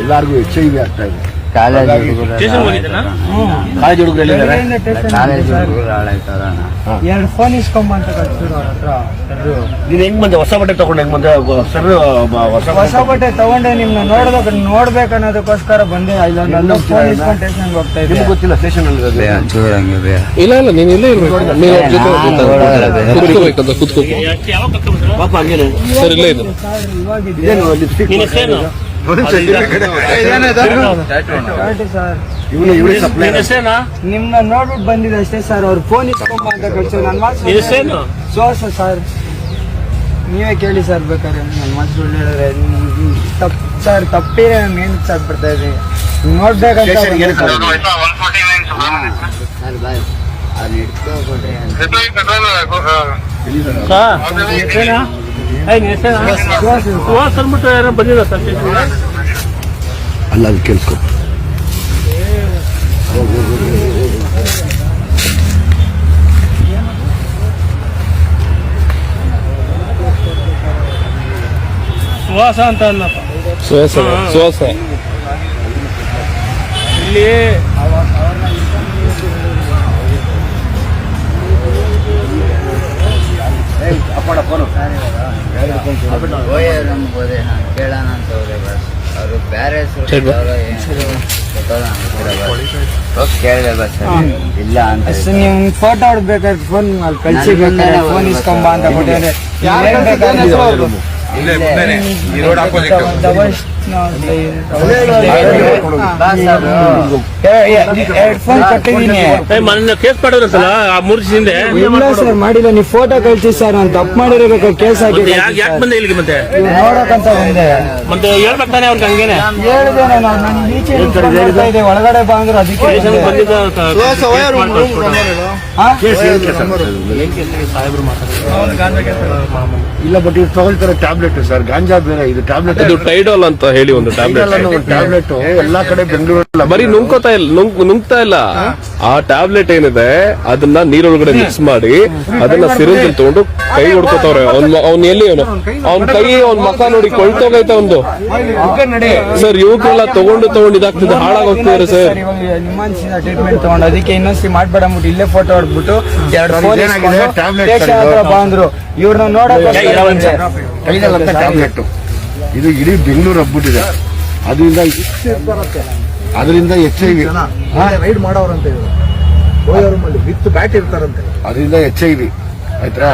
ಎಲ್ಲಾರ್ಗು H I V ಆಗ್ತಾ ಇದೆ. ಕಾಲೇಜ್ ಹುಡುಗರು ಸ್ಟೇಷನ್ ಹೋಗಿದ್ದಾನಾ? ಕಾಲೇಜ್ ಹುಡುಗರು ಎಲ್ಲಿದ್ದಾರೆ ಕಾಲೇಜ್ ಹುಡುಗರು ಹಾಳಾಯ್ತಾರಣ ಎರಡು ಫೋನ್ ಇಸ್ಕೊಂಬ ಅಂತ ಕಳ್ಸಿದ್ರು ಅವ್ರ ಹತ್ರ. ಸರ್ರು. ನೀನ್ ಹೆಂಗ್ ಬಂದೆ? ಹೊಸ ಬಟ್ಟೆ ತಗೊಂಡು ಹೆಂಗ್ ಬಂದೆ? ಸರ್ ಹೊಸ ಹೊಸ ಬಟ್ಟೆ ತಗೊಂಡೆ ನಿಮ್ನ ನೋಡ್ಬೇಕು ನೋಡ್ಬೇಕು ಅನ್ನೋದಕ್ಕೋಸ್ಕರ ಬಂದೆ. ಇಲ್ಲೊಂದು ಫೋನ್ ಇಸ್ಕೊಂಡು ಸ್ಟೇಷನ್ಗೆ ಹೋಗ್ತಾ ಇದ್ದೆ. ನಿಮ್ಗೆ ಗೊತ್ತಿಲ್ಲ ಸ್ಟೇಷನ್ ಅಲ್ಲಿ ಇರೋದು. ಹಂಗೆ ಇಲ್ಲ ಇಲ್ಲ ನೀನ್ ಇಲ್ಲೇ ಇರ್ಬೇಕು. ಕುತ್ಕೋಬೇಕಂತ ಕುತ್ಕೋಬೇಕು? ಪಾಪ ಹಂಗೇನೆ. ಸರ್ ಇಲ್ಲೇ ನಿಮ್ನ ನೋಡ್ಬಿಟ್ಟು ಬಂದಿದೆ ಅಷ್ಟೇ ಸರ್. ಅವ್ರು ಫೋನ್ ಇಸ್ಕೊಂಬ ಅಂತ ಕಳ್ಸೋ. ಹೆಸರೇನು? ಮಾತು ಸೋಸ ಸರ್. ನೀವೇ ಕೇಳಿ ಸರ್ ಬೇಕಾದ್ರೆ. ನನ್ನ ಮಾತು ಸುಳ್ಳು ಹೇಳಿದ್ರೆ ತಪ್ಪು ಸರ್ ತಪ್ಪಿರ ಮೇನ್ ಏನು ಸರ್ ಬರ್ತಾ ಇದೆ. ನೋಡ್ಬೇಕಂತ ಸ್ಟೇಷನ್ಗೆ ಬಂದೆ ಸುಹಾಸ್ ಅಂದ್ಬಿಟ್ಟು ಯಾರೋ ಬಂದಿಲ್ಲ ಸರ್? ಅಲ್ಲ ಅದು ಕೇಳ್ಕೊ. ಸುಹಾಸ ಅಂತ ಅನ್ನಪ್ಪ ಸುಹಾಸ ಸುಹಾಸ. ಇಲ್ಲಿ ಅಪ್ಪಡ ಫೋನು ಹೋಯ್ ನಮ್ಗೆ ಹೋದೆ ನಾನು ಕೇಳೋಣ ಅಂತ ಹೋದೆ ಬಸ್ ಅವರು ಬೇರೆ. ಕೇಳಿದೆ ಬಸ್ ಇಲ್ಲ ಅಂತ ನೀವು ಫೋಟೋ ಹೊಡ್ಬೇಕಾದ್ರೆ ಫೋನ್ ಅಲ್ಲಿ ಕಳ್ಸಿಬೇಕಾದ್ರೆ ಫೋನ್ ಇಸ್ಕೊಂಬ ಅಂತ ಕೊಟ್ಟಿದ್ರೆ ಬೇಕಾದ್ರೆ ಕೇಸ್ ಆ ಸರ್ ಮಾಡಿಲ್ಲ ನೀವು ಫೋಟೋ ಕಳ್ಸಿ ಸರ್ ನಾನು ತಪ್ಪು ಮಾಡಿರಬೇಕು ಕೇಸ್ ಆಗಿದೆ ಯಾಕೆ ಬಂದೆ ಮತ್ತೆ ಅವ್ರಿಗೆ ಹಂಗೇನೆ ಒಳಗಡೆ ಬಾ ಅಂದ್ರೆ ಅದಕ್ಕೆ ಇಲ್ಲ ಬಟ್ ಇವ್ರು ತಗೊಳ್ತಾರೆ ಟ್ಯಾಬ್ಲೆಟ್ ಸರ್. ಗಾಂಜಾ ಇದು ಟ್ಯಾಬ್ಲೆಟ್ ಇದು ಟೈಡೋಲ್ ಅಂತ. ಹೇಳಿ ಒಂದು ಟ್ಯಾಬ್ಲೆಟ್ ಟ್ಯಾಬ್ಲೆಟ್ ಎಲ್ಲಾ ಕಡೆ ಬೆಂಗಳೂರಲ್ಲಿ. ಬರೀ ನುಂಕೋತಾ ಇಲ್ಲ ನುಂಗ್ ನುಂಗ್ತಾ ಇಲ್ಲ. ಆ ಟ್ಯಾಬ್ಲೆಟ್ ಏನಿದೆ ಅದನ್ನ ನೀರೊಳಗಡೆ ಮಿಕ್ಸ್ ಮಾಡಿ ಅದನ್ನ ಸಿರಿಂಜ್ ತಗೊಂಡು ಕೈ ಹೊಡ್ಕೋತಾವ್ರೆ ಅವ್ನ್ ಅವ್ನ್ ಎಲ್ಲಿ ಅವನು? ಅವ್ನ ಕೈ ಅವ್ನ ಮಕ ನೋಡಿ ಕೊಳ್ತೋಗೈತೆ ಒಂದು ಸರ್ ಯುವಕರೆಲ್ಲ ತಗೊಂಡು ತಗೊಂಡು ಇದಾಗ್ತದೆ ಹಾಳಾಗೋಗ್ತಿದಾರೆ ಸರ್. ಟ್ರೀಟ್ಮೆಂಟ್ ತಗೊಂಡು ಅದಕ್ಕೆ ಇನ್ನೊಂದ್ಸಿ ಮಾಡ್ಬೇಡ ಅಂದ್ಬಿಟ್ಟು ಇಲ್ಲೇ ಫೋಟೋ ಹೊಡ್ಬಿಟ್ಟು ಎರಡು ಫೋನ್ ಬಂದ್ರು. ಇವ್ರನ್ನ ನೋಡಕ್ ಇದು ಇಡೀ ಬೆಂಗಳೂರು ಹಬ್ಬಿಟ್ಟಿದೆ. ಅದರಿಂದ ಅದರಿಂದ ಎಚ್ ಐ ವಿ ರೈಡ್ ಮಾಡೋರಂತೆ ವಿತ್ ಬ್ಯಾಟ್ ಇರ್ತಾರಂತೆ. ಅದರಿಂದ ಎಚ್ ಐ ವಿ ಆಯ್ತಾ?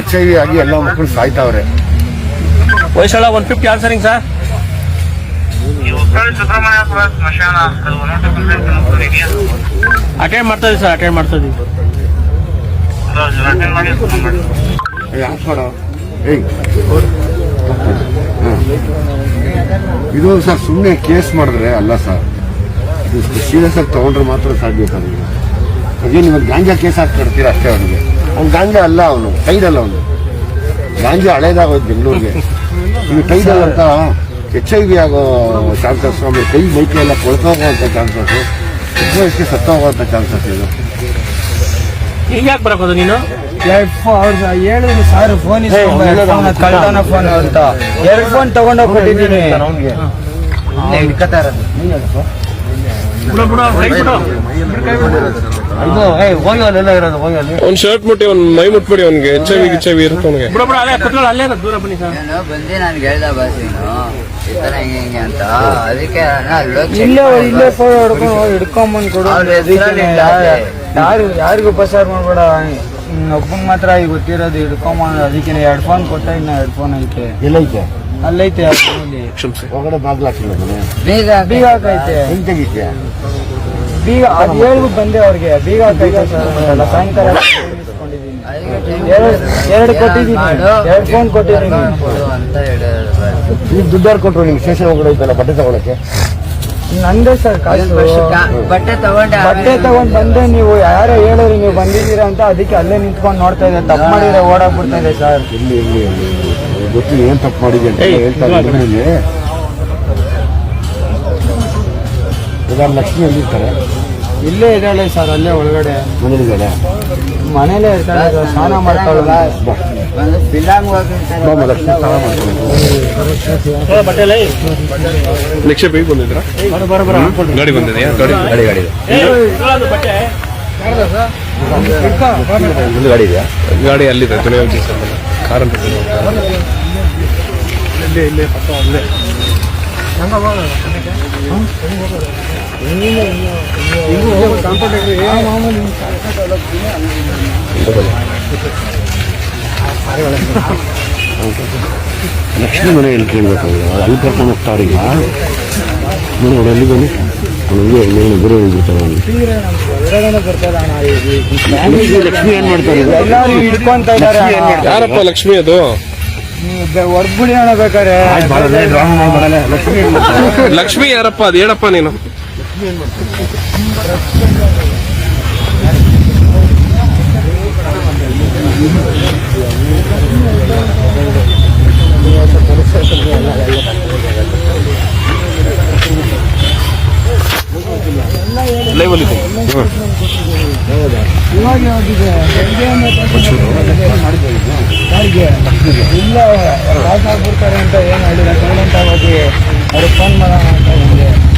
ಎಚ್ ಐ ವಿ ಆಗಿ ಎಲ್ಲ ಮಕ್ಕಳು ಸಾಯ್ತಾವ್ರೆ. Hoysala one fifty answering sir attend ಮಾಡ್ತಾ ಇದೀವಿ ಸರ್ ಅಟೆಂಡ್ ಮಾಡ್ತಾ ಇದೀವಿ. ಮಾಡೋ ಮಾಡಿ? ಏಯ್. ಇದು ಸರ್ ಸುಮ್ಮನೆ ಕೇಸ್ ಮಾಡಿದ್ರೆ ಅಲ್ಲ ಸರ್. ಇದು ಸೀರಿಯಸ್ ಆಗಿ ತಗೊಂಡ್ರೆ ಮಾತ್ರ ಸಾಧ್ಯ ಸರ್ ಇದು. ಅದೇ ನೀವು ಗಾಂಜಾ ಕೇಸ್ ಹಾಕಿ ಅಷ್ಟೇ ಅವನಿಗೆ. ಅವ್ನು ಗಾಂಜಾ ಅಲ್ಲ ಅವನು ಟೈಡಲ್ಲ ಅವನು. ಗಾಂಜಾ ಹಳೇದಾಗೋದು ಬೆಂಗಳೂರಿಗೆ. ನೀವು ಟೈಡಲ್ ಅಂತ ಎಚ್ ಐ ವಿ ಆಗೋ ಚಾನ್ಸಸ್ ಆಮೇಲೆ ಕೈ ಮೈಕೆ ಎಲ್ಲ ಕೊಳ್ತೋಗುವಂಥ ಚಾನ್ಸಸ್ ಚಿಕ್ಕ ಸತ್ತೋಗುವಂಥ ಚಾನ್ಸಸ್ ಇದು. ಈಗ ಯಾಕೆ ಬರಕೋದು ನೀನು? ಎರಡು ಫೋನ್ ಅವ್ರು ಹೇಳಿದ್ರು ಸರ್ ಫೋನ್ ಕಳ್ತಾನ ಫೋನ್ ಅಂತ ಎರಡು ಫೋನ್ ತಗೊಂಡೋಗಿ ಕೊಟ್ಟಿದ್ದೀನಿ ಒಂದ್ ಶರ್ಟ್ ಮುಟ್ಟಿ ಒಂದ್ ಮೈ ಮುಟ್ಬಿಡಿ ಅವ್ನಿಗೆ. ಎಚ್ ಐ ವಿ ಗಿಚ್ ಐ ವಿ ಇರುತ್ತೆ ಅವ್ನಿಗೆ. ಬಂದು ನಾನು ಹೇಳ್ದ ಬಸ್ ನೀನು. ಈ ತರ ಹಿಂಗೆ ಹಿಂಗೆ ಅಂತ. ಅದಕ್ಕೆ ಇಲ್ಲೇ ಇಲ್ಲೇ ಫೋನ್ ಹೊಡ್ಕೊಂಡು ಹಿಡ್ಕೊಂಬಂದು ಕೊಡು ಅವ್ರ ಹೆಸ್ರಲ್ಲಿ ಇಲ್ಲ ಅದೇ. ಯಾರು ಯಾರಿಗೂ ಉಪಚಾರ ಮಾಡ್ಬೇಡ ಒಬ್ಬಂಗ್ ಮಾತ್ರ ಈಗ ಗೊತ್ತಿರೋದು ಹಿಡ್ಕೊಂಬ ಅದಕ್ಕೆ ಎರಡು ಫೋನ್ ಕೊಟ್ಟ ಇನ್ನ ಎರಡು ಫೋನ್ ಐತೆ. ಎಲ್ಲೈತೆ? ಅಲ್ಲೈತೆ ಕ್ಷಮಿಸಿ. ಒಳಗಡೆ ಬಾಗ್ಲು ಹಾಕಿಲ್ಲ ಮನೆ. ಬೀಗ ಬೀಗ ಹಾಕೈತೆ. ಹೆಂಗ್ ತೆಗಿತ್ಯ ಬೀಗ ಅದು ಹೇಳ್ಬಿಟ್ಟು ಬಂದೆ ಅವ್ರಿಗೆ. ಬೀಗ ಹಾಕೈತೆ ಸರ್. ಸಾಯಂಕಾಲ ಎರಡು ಕೊಟ್ಟಿದ್ದೀನಿ. ಎರಡು ಫೋನ್ ಕೊಟ್ಟಿದ್ದೀನಿ ದುಡ್ಡು ಕೊಟ್ರು ನಿಮ್ಗೆ? ಸ್ಟೇಷನ್ ಒಳಗಡೆ ಐತಲ್ಲ ಬಟ್ಟೆ ತಗೊಳಕ್ಕೆ? ನಂದೇ ಸರ್ ಕಾಸು. ಬಟ್ಟೆ ತಗೊಂಡ ಬಟ್ಟೆ ತಗೊಂಡ್ ಬಂದೆ ನೀವು ಯಾರೋ ಹೇಳಿದ್ರಿ ನೀವು ಬಂದಿದ್ದೀರಾ ಅಂತ ಅದಕ್ಕೆ ಅಲ್ಲೇ ನಿಂತ್ಕೊಂಡು ನೋಡ್ತಾ ಇದ್ದೆ. ತಪ್ಪು ಮಾಡಿದ್ರೆ ಓಡಾಕ್ಬಿಡ್ತಾ ಇದೆ ಸರ್. ಇಲ್ಲಿ ಇಲ್ಲಿ ಗೊತ್ತಿಲ್ಲ ಏನ್ ತಪ್ಪು ಮಾಡಿದೆ ಅಂತ ಹೇಳ್ತಾ ಇದ್ದೀನಿ ಇಲ್ಲಿ ಇದಾರ ಲಕ್ಷ್ಮಿ ಎಲ್ಲಿರ್ತಾರೆ ಇಲ್ಲೇ ಇದ್ದಾಳೆ ಸರ್ ಅಲ್ಲೇ ಒಳಗಡೆ. ಮನೇಲಿದ್ದಾರೆ ಮನೇಲೇ ಇರ್ತಾಳೆ ಸರ್, ಸ್ನಾನ ಮಾಡ್ತಾಳೆ. ಬಾ ಒಂದು ಫಿಲಂಗ್ ಹೋಗಿರ್ತಾರೆ ಬಾಮ ಲಕ್ಷ್ಮಿ ಸ್ನಾನ ಮಾಡ್ಕೊಂಡು ಏ, ಬಟ್ಟೆ ಲೈ. ನಿಕ್ಷೇಪ ಈಗ ಬಂದಿದ್ರಾ ಬರ ಬರ ಬರ. ಹಾಕ್ಕೊಡ್ರಿ. ಗಾಡಿ ಬಂದಿದೆಯಾ ಗಾಡಿ ಗಾಡಿ ಗಾಡಿ ಏ, ಇಲ್ಲೊಂದು ಬಟ್ಟೆ. ಒಂದು ಗಾಡಿ ಇದೆಯಾ? ಗಾಡಿ ಅಲ್ಲಿದೆ ದುನಿಯಾ ಕಾರ್ ಲಕ್ಷ್ಮಿ ಮನೆ ಎಲ್ಲಿ ಕೇಳ್ಬೇಕಾಗಿದೆ. ಅಲ್ಲಿ ಕರ್ಕೊಂಡು ಹೋಗ್ತಾರೆ ಈಗ ನೋಡಿ ನೋಡಿ ಅಲ್ಲಿ ಬನ್ನಿ. ಮೇಲೆ ಗುರು ಹೋಗ್ಬಿಡ್ತಾರೆ ಲಕ್ಷ್ಮಿ ಏನ್ ಮಾಡ್ತಾರೆ ಯಾರಪ್ಪ ಲಕ್ಷ್ಮಿ ಅದು? ಹೊಡ್ಬಿಡಿ ಅಣ್ಣ ಬೇಕಾರೆ? ಲಕ್ಷ್ಮಿ ಯಾರಪ್ಪ? ಅದು ಹೇಳಪ್ಪ ನೀನು. ಇವಾಗ ಹೋಗಿದೆ ಯಾರಿಗೆ ಇಲ್ಲ ಪಾಸ್ ಆಗ್ಬಿಡ್ತಾರೆ ಅಂತ ಏನು ಹೇಳಿಲ್ಲ ಸೈಲೆಂಟ್ ಆಗೋಗಿ ಅವ್ರಿಗೆ ಫೋನ್ ಮಾಡೋಣ ಅಂತ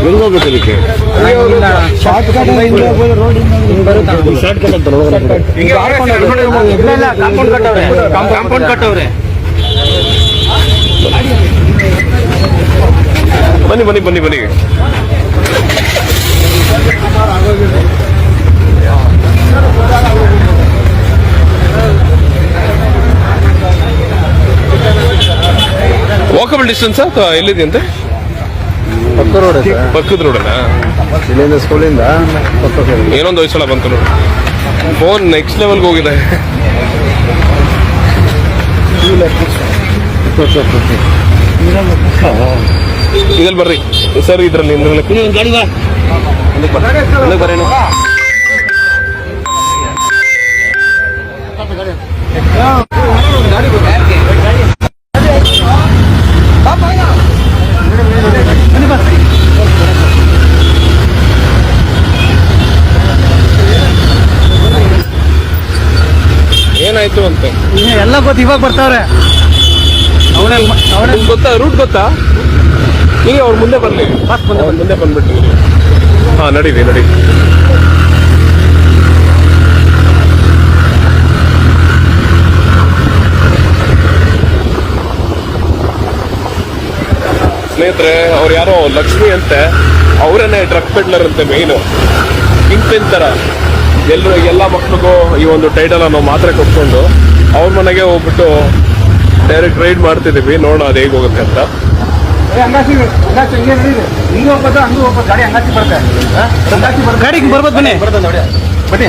ಅದಕ್ಕೆ ಕಾಂಪೌಂಡ್ ಕಟ್ಟವ್ರೆ ಕಾಂಪೌಂಡ್ ಕಟ್ಟವ್ರೆ ಬನ್ನಿ ಬನ್ನಿ. ಬನ್ನಿ ಬನ್ನಿ ವಾಕಬಲ್ ಡಿಸ್ಟೆನ್ಸ್ ಎಲ್ಲಿದೆ ಅಂತೆ? ಪಕ್ಕ ರೋಡ್ ಇದೆ ಪಕ್ಕದ ರೋಡಲ್ಲ ಇಲ್ಲಿಂದ ಸ್ಕೂಲಿಂದ ಏನೊಂದು ಏನೊಂದು ವಯಸ್ಸಲ್ಲ ಬಂತು ನೋಡಿ. ಫೋನ್ ನೆಕ್ಸ್ಟ್ ಲೆವೆಲ್ಗೆ ಹೋಗಿದೆ. ಇದ್ರಲ್ಲಿ ಬರ್ರಿ. ಸರ್ ಇದ್ರಲ್ಲಿ ಗಾಡಿ ಏನಾಯ್ತು ಅಂತ ಎಲ್ಲ ಗೊತ್ತು ಇವಾಗ ಬರ್ತಾವ್ರೆ. ಅವನೇ ಗೊತ್ತಾ? ರೂಟ್ ಗೊತ್ತಾ? ನೀ ಅವ್ರ ಮುಂದೆ ಬರ್ಲಿ ಅವ್ರು ಮುಂದೆ ಬಂದ್ಬಿಟ್ಟು. ಹಾ ನಡೀರಿ ನಡಿ ಸ್ನೇಹಿತರೆ ಅವ್ರು ಯಾರೋ ಲಕ್ಷ್ಮಿ ಅಂತೆ. ಅವರನ್ನೇ ಡ್ರಗ್ ಪೆಡ್ಲರ್ ಅಂತೆ ಮೇನು ಪಿನ್ ತರ. ಎಲ್ಲರೂ ಎಲ್ಲ ಮಕ್ಕಳಿಗೂ ಈ ಒಂದು ಟೈಟಲ್ ಅನ್ನೋ ಮಾತ್ರೆ ಕೊಟ್ಕೊಂಡು ಅವ್ರ ಮನೆಗೆ ಹೋಗ್ಬಿಟ್ಟು ಡೈರೆಕ್ಟ್ ರೈಡ್ ಮಾಡ್ತಿದ್ದೀವಿ. ನೋಡೋಣ ಅದು ಹೇಗೆ ಹೋಗುತ್ತೆ ಅಂತ. ಗಾಡಿಗೆ ಬರ್ಬೋದು ಬನ್ನಿ. ಬನ್ನಿ.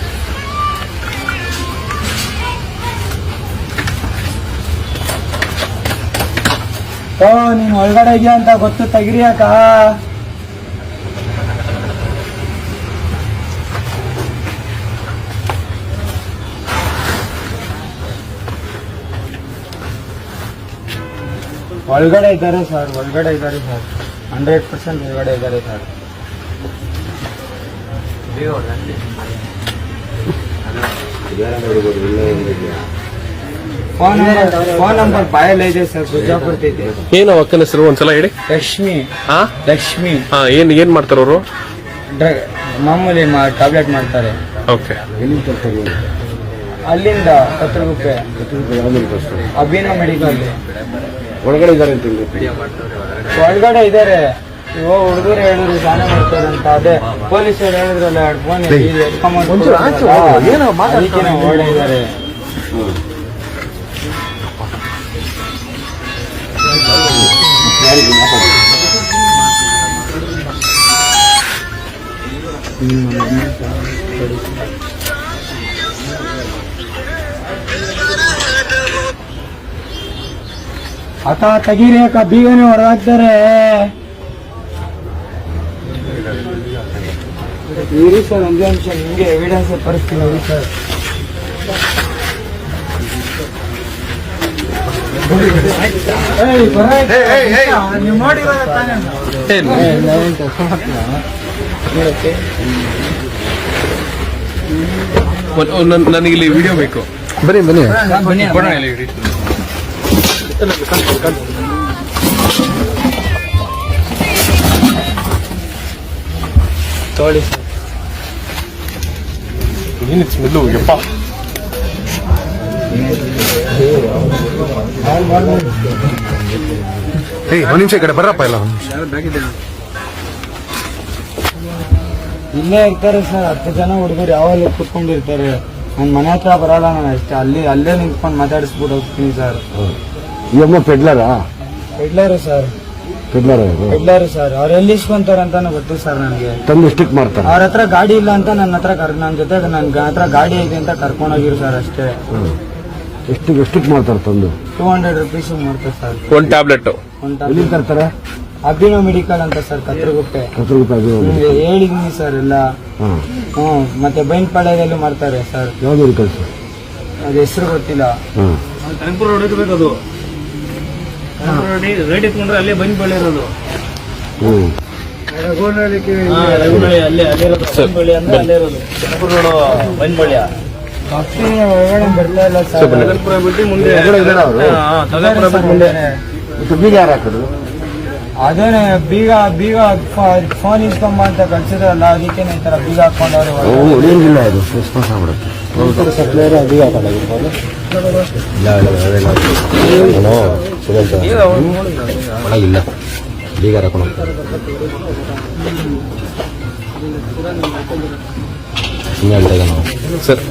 ಓ ನೀನ್ ಒಳಗಡೆ ಇದೆಯಾ ಅಂತ ಗೊತ್ತು ತೆಗಿರಿಯಾಕ? ಒಳಗಡೆ ಇದ್ದಾರೆ ಸರ್ ಒಳಗಡೆ ಇದ್ದಾರೆ ಸರ್. ಹಂಡ್ರೆಡ್ ಪರ್ಸೆಂಟ್ ಒಳಗಡೆ ಇದ್ದಾರೆ sir. Phone number phone number ಬಾಯಲ್ಲಿ ಇದೆ ಸರ್ ಸ್ವಿಚ್ ಆಫ್ ಏನು ಅಕ್ಕನ ಹೆಸರು ಒಂದ್ಸಲ ಹೇಳಿ? ಲಕ್ಷ್ಮಿ. ಹಾ? ಲಕ್ಷ್ಮಿ. ಹಾ ಏನ್ ಏನ್ ಮಾಡ್ತಾರೆ ಅವರು? ಡ್ರಗ್ ಮಾಮೂಲಿ ಟ್ಯಾಬ್ಲೆಟ್ ಮಾಡ್ತಾರೆ. ಓಕೆ. ಅಲ್ಲಿಂದ ತರ್ತಾರೆ ಅಭಿನವ್ ಮೆಡಿಕಲ್. ಒಳಗಡೆ ಇದ್ದಾರೆ ಅಂತ ಒಳಗಡೆ ಇದ್ದಾರೆ. ಇವಾಗ ಹುಡುಗರು ಹೇಳಿದ್ರು ಸ್ನಾನ ಮಾಡ್ತಾರೆ ಅಂತ. ಅದೇ ಪೊಲೀಸರು ಹೇಳಿದ್ರಲ್ಲ ಫೋನ್ ಮಾತಾಡ್ತಾರೆ. ಓಡಿದ್ದಾರೆ ಯಾರಿಗೆ ಮಾತಾಡಿ ಆತ ತೆಗೀರಿ ಅಕ್ಕ ಬೀಗನೆ ಹೊಡೆದಾಕ್ತಾರೆ ಇರಿ ಸರ್ ಒಂದೇ ನಿಮಿಷ ನಿಮಗೆ ಎವಿಡೆನ್ಸ್ ತೋರಿಸ್ತೀನಿ ಇರಿ ಸರ್ ಏಯ್, ಬರಾಯ್ತು. ನೀವು ನೋಡಿರೋದು ತಾನೇ ಏ, ನಾವೇನ್ ಕೆಲ್ಸ ಮಾಡ್ತೀರಾ? ನೋಡಕ್ಕೆ. ನನಗೆ ಇಲ್ಲಿ ವಿಡಿಯೋ ಬೇಕು ಬನ್ನಿ ಬನ್ನಿ ಏನಿತ್ತು ಏನ್ ಸ್ಮೆಲ್ಲು ಏಯ್ ಒಂದ್ ನಿಮಿಷ ಈ ಕಡೆ ಬರ್ರಪ್ಪ ಇಲ್ಲ ಇಲ್ಲೇ ಇರ್ತಾರೆ ಸರ್ ಹತ್ತು ಜನ ಹುಡುಗರು ಯಾವಾಗಲೂ ಕುತ್ಕೊಂಡಿರ್ತಾರೆ. ನನ್ನ ಮನೆ ಹತ್ರ ಬರಲ್ಲ ನಾನು ಅಷ್ಟೇ. ಅಲ್ಲಿ ಅಲ್ಲೇ ನಿಂತ್ಕೊಂಡು ಮಾತಾಡಿಸ್ಬಿಟ್ಟು ಹೋಗ್ತೀನಿ ಸರ್. ಈ ಅಮ್ಮ ಪೆಡ್ಲರಾ? ಪೆಡ್ಲರು ಸರ್. ಪೆಡ್ಲರ್ ಇದು ಪೆಡ್ಲರು ಸರ್. ಅವ್ರು ಎಲ್ಲಿ ಇಸ್ಕೊಂತಾರೆ ಅಂತಾನು ಗೊತ್ತು ಸರ್ ನನಗೆ. ತಂದು ಸ್ಟಿಕ್ ಮಾಡ್ತಾರೆ. ಅವ್ರ ಹತ್ರ ಗಾಡಿ ಇಲ್ಲ ಅಂತ ನನ್ನ ಹತ್ರ ಕರ್ ನನ್ನ ಜೊತೆ ನನ್ನ ಹತ್ರ ಗಾಡಿ ಐತೆ ಅಂತ ಕರ್ಕೊಂಡೋಗಿರು ಸರ್ ಅಷ್ಟೇ. ಎಷ್ಟು ಎಷ್ಟು ಮಾಡ್ತಾರೆ ತಂದು? ಟೂ ಹಂಡ್ರೆಡ್ ರುಪೀಸ್ ಮಾಡ್ತಾರೆ ಸರ್. ಒಂದು ಟ್ಯಾಬ್ಲೆಟ್ ಒಂದು ಎಲ್ಲಿಂದ ತರ್ತಾರೆ? ಅಭಿನವ ಮೆಡಿಕಲ್ ಅಂತ ಸರ್ ಕತ್ರಗುಪ್ಪೆ. ಹತ್ತು ರೂಪಾಯಿ ನಿಮ್ಗೆ ಹೇಳಿದೀನಿ ಸರ್ ಎಲ್ಲ. ಹಾಂ. ಹ್ಞೂ ಮತ್ತೆ ಬೈನ್ಪಾಳ್ಯದಲ್ಲೂ ಮಾಡ್ತಾರೆ ಸರ್. ಯಾವ್ದು ಸರ್? ಅದು ಹೆಸರು ಗೊತ್ತಿಲ್ಲ. ಹಾಂ. ಕನಕಪುರ ರೋಡ್ ರೋಡ್ ರೇಟ್ ಇಟ್ಕೊಂಡ್ರೆ ಅಲ್ಲೇ ಬಂದ್ ಬಳ್ಳಿ ಇರೋದು ಹ್ಞೂ ರಘುನಳ್ಳಿ ಅಲ್ಲೇ ಅಲ್ಲೇ ಇರೋದು. ಬಂದ್ ಬಳ್ಳಿ ಅಂದ್ರೆ ಅಲ್ಲೇ ಇರೋದು. ಕನಕಪುರ ರೋಡ್ ಬಂದ್ ಬಳ್ಳಿ ಕಾಫಿ ಒಳಗಡೆ ಬರ್ತಾ ಬೀಗ ಬೀಗ ಫೋನ್ ಇಸ್ಕೊಂಬ ಅಂತ ಕಳ್ಸಿದ್ರಲ್ಲ ಅದಕ್ಕೆ ಈ ತರ ಬೀಗ ಹಾಕೊಂಡವ್ರು ಬೀಗ ಇಲ್ಲ ಹಾಕೊಂಡು ಸರ್